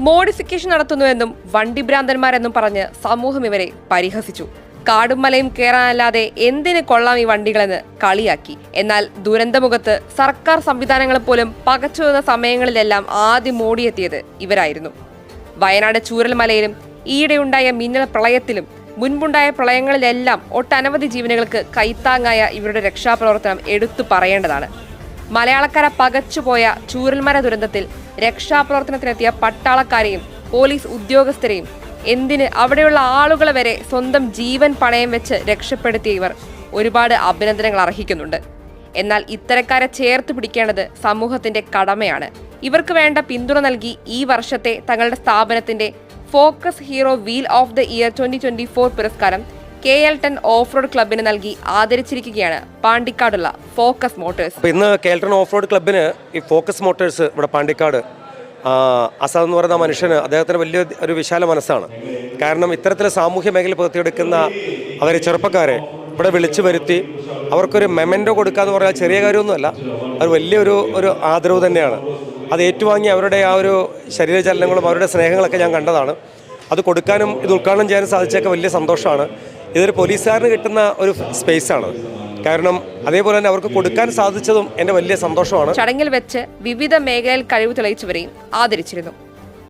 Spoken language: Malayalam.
മോഡിഫിക്കേഷൻ നടത്തുന്നുവെന്നും വണ്ടിഭ്രാന്തന്മാരെന്നും പറഞ്ഞ് സമൂഹം ഇവരെ പരിഹസിച്ചു. കാടും മലയും കയറാനല്ലാതെ എന്തിന് കൊള്ളാം ഈ വണ്ടികളെന്ന് കളിയാക്കി. എന്നാൽ ദുരന്തമുഖത്ത് സർക്കാർ സംവിധാനങ്ങൾ പോലും പകച്ചു വന്ന സമയങ്ങളിലെല്ലാം ആദ്യം ഓടിയെത്തിയത് ഇവരായിരുന്നു. വയനാട് ചൂരൽമലയിലും ഈയിടെയുണ്ടായ മിന്നൽ പ്രളയത്തിലും മുൻപുണ്ടായ പ്രളയങ്ങളിലെല്ലാം ഒട്ടനവധി ജീവനുകൾക്ക് കൈത്താങ്ങായ ഇവരുടെ രക്ഷാപ്രവർത്തനം എടുത്തു പറയേണ്ടതാണ്. മലയാളക്കര പകച്ചുപോയ ചൂരൽമര ദുരന്തത്തിൽ രക്ഷാപ്രവർത്തനത്തിനെത്തിയ പട്ടാളക്കാരെയും പോലീസ് ഉദ്യോഗസ്ഥരെയും എന്തിന് അവിടെയുള്ള ആളുകളെ വരെ സ്വന്തം ജീവൻ പണയം വെച്ച് രക്ഷപ്പെടുത്തിയ ഇവർ ഒരുപാട് അഭിനന്ദനങ്ങൾ അർഹിക്കുന്നുണ്ട്. എന്നാൽ ഇത്തരക്കാരെ ചേർത്ത് പിടിക്കേണ്ടത് സമൂഹത്തിന്റെ കടമയാണ്. ഇവർക്ക് വേണ്ട പിന്തുണ നൽകി ഈ വർഷത്തെ തങ്ങളുടെ സ്ഥാപനത്തിന്റെ Focus hero wheel of the year twenty twenty four പുരസ്കാരം K L ten off road ക്ലബിന് നൽകി ആദരിച്ചിരിക്കുകയാണ് പാണ്ടിക്കാടുള്ള ഫോക്കസ് മോട്ടേഴ്സ്. ഇന്ന് K L ten off road ക്ലബിന് ഈ ഫോക്കസ് മോട്ടേഴ്സ് ഇവിടെ പാണ്ടിക്കാട് അസാദ് എന്ന് പറയുന്ന മനുഷ്യന് അദ്ദേഹത്തിന് വലിയ ഒരു വിശാല മനസ്സാണ്. കാരണം ഇത്തരത്തിൽ സാമൂഹ്യ മേഖല പുറത്തിയെടുക്കുന്ന അവരെ ചെറുപ്പക്കാരെ ഇവിടെ വിളിച്ചു വരുത്തി അവർക്കൊരു മെമെന്റോ കൊടുക്കുക എന്ന് പറഞ്ഞാൽ ചെറിയ കാര്യമൊന്നുമല്ല അത് വലിയൊരു ഒരു ആദരവ് തന്നെയാണ്. അത് ഏറ്റുവാങ്ങി അവരുടെ ആ ഒരു ശരീരചലനങ്ങളും അവരുടെ സ്നേഹങ്ങളൊക്കെ ഞാൻ കണ്ടതാണ്. അത് കൊടുക്കാനും ഇത് ഉദ്ഘാടനം ചെയ്യാനും സാധിച്ചൊക്കെ വലിയ സന്തോഷമാണ്. ഇതൊരു പോലീസുകാരന് കിട്ടുന്ന ഒരു സ്പേസാണ് കാരണം അതേപോലെ തന്നെ അവർക്ക് കൊടുക്കാൻ സാധിച്ചതും എന്റെ വലിയ സന്തോഷമാണ്. ചടങ്ങിൽ വെച്ച് വിവിധ മേഖലയിൽ കഴിവ് തെളിയിച്ചവരെയും ആദരിച്ചിരുന്നു.